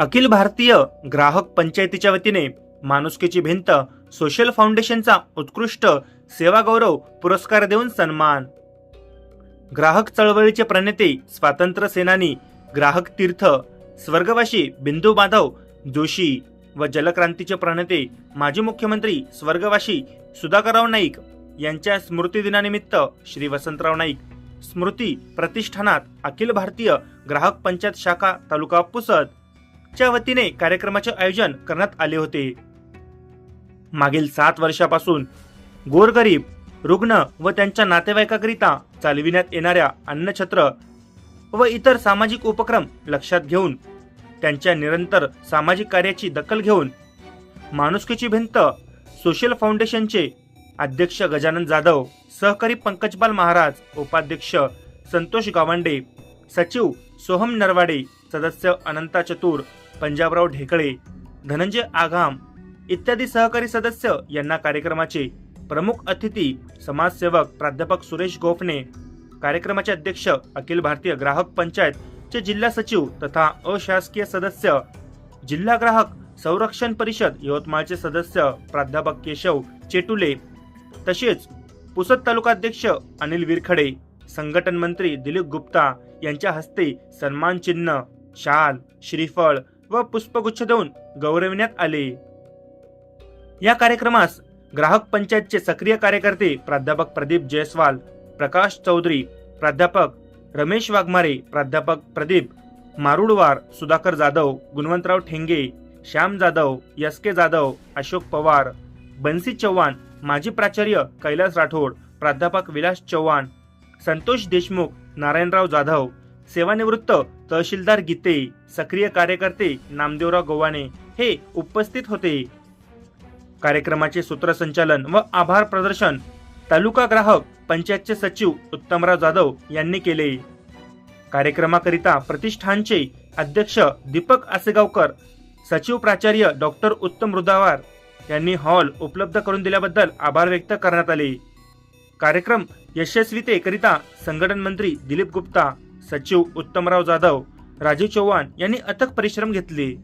अखिल भारतीय ग्राहक पंचायतीच्या वतीने माणुसकीची भिंत सोशल फाउंडेशनचा उत्कृष्ट सेवा गौरव पुरस्कार देऊन सन्मान. ग्राहक चळवळीचे प्रणेते स्वातंत्र्य सेनानी ग्राहक तीर्थ स्वर्गवासी बिंदू माधव जोशी व जलक्रांतीचे प्रणेते माजी मुख्यमंत्री स्वर्गवासी सुधाकरराव नाईक यांच्या स्मृतिदिनानिमित्त श्री वसंतराव नाईक. स्मृती प्रतिष्ठानात अखिल भारतीय ग्राहक पंचायत शाखा तालुका पुसद च्या वतीने कार्यक्रमाचे आयोजन करण्यात आले होते. मागील सात वर्षापासून गोरगरीब रुग्ण व त्यांच्या नातेवाईकाकरिता चालविण्यात येणाऱ्या अन्नछत्र व इतर सामाजिक उपक्रम लक्षात घेऊन त्यांच्या निरंतर सामाजिक कार्याची दखल घेऊन माणुसकीची भिंत सोशल फाउंडेशनचे अध्यक्ष गजानन जाधव सहकारी पंकजपाल महाराज उपाध्यक्ष संतोष गावंडे सचिव सोहम नरवाडे सदस्य अनंता चतुर पंजाबराव ढेकळे धनंजय आघाम इत्यादी सहकारी सदस्य यांना कार्यक्रमाचे प्रमुख अतिथी समाजसेवक प्राध्यापक सुरेश गोफणे कार्यक्रमाचे अध्यक्ष अखिल भारतीय ग्राहक पंचायत चे जिल्हा सचिव तथा अशासकीय सदस्य जिल्हा ग्राहक संरक्षण परिषद यवतमाळचे सदस्य प्राध्यापक केशव चेटुले तसेच पुसद तालुकाध्यक्ष अनिल विरखडे संघटन मंत्री दिलीप गुप्ता यांच्या हस्ते सन्मान चिन्ह शाल श्रीफळ व पुष्पगुच्छ देऊन गौरविण्यात आले. या कार्यक्रमास ग्राहक पंचायतचे सक्रिय कार्यकर्ते प्राध्यापक प्रदीप जयस्वाल प्रकाश चौधरी प्राध्यापक रमेश वाघमारे प्राध्यापक प्रदीप मारुडवार सुधाकर जाधव गुणवंतराव ठेंगे श्याम जाधव एस के जाधव अशोक पवार बन्सी चव्हाण माजी प्राचार्य कैलास राठोड प्राध्यापक विलास चव्हाण संतोष देशमुख नारायणराव जाधव सेवानिवृत्त तहसीलदार गीते सक्रिय कार्यकर्ते नामदेवराव गोवाणे हे उपस्थित होते. कार्यक्रमाचे सूत्रसंचालन व आभार प्रदर्शन तालुका ग्राहक पंचायतचे सचिव उत्तमराव जाधव यांनी केले. कार्यक्रमाकरिता प्रतिष्ठानचे अध्यक्ष दीपक आसेगावकर सचिव प्राचार्य डॉक्टर उत्तम रुदावार यांनी हॉल उपलब्ध करून दिल्याबद्दल आभार व्यक्त करण्यात आले. कार्यक्रम यशस्वीतेकरिता संघटन मंत्री दिलीप गुप्ता सचिव उत्तमराव जाधव राजीव चव्हाण यांनी अथक परिश्रम घेतले.